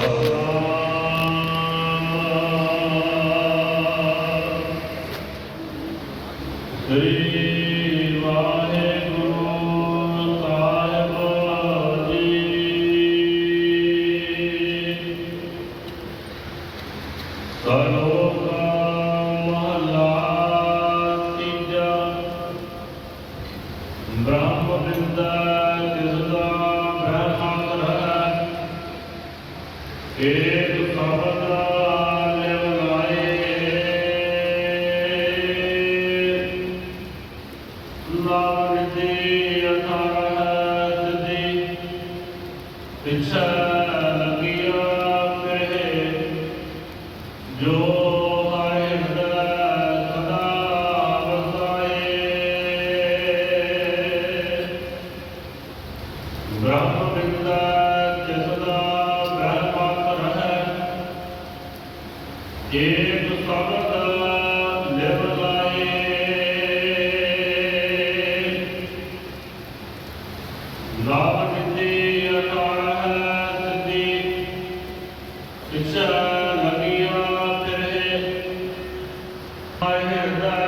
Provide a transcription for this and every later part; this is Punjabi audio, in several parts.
Oh. ਇਹ ਤੋਂ ਸਾਬਤ ਜੇਬ ਸਬਦ ਲਿਵ ਲਾਏ ਲਾਭ ਕਿਤੇ ਅਕਾਲ ਹੈ ਸਿੱਧੀ ਇੱਛਾ ਲਗੀਆਂ ਤੇਰੇ ਆਏ ਹਿਰਦਾ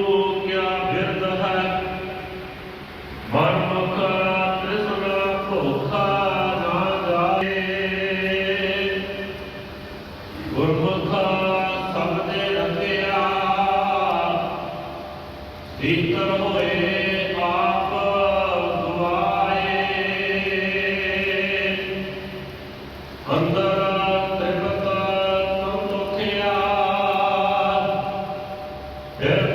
Yeah.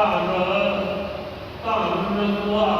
ਧਨ ਧਨ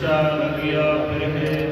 ईसा लगिया फिर है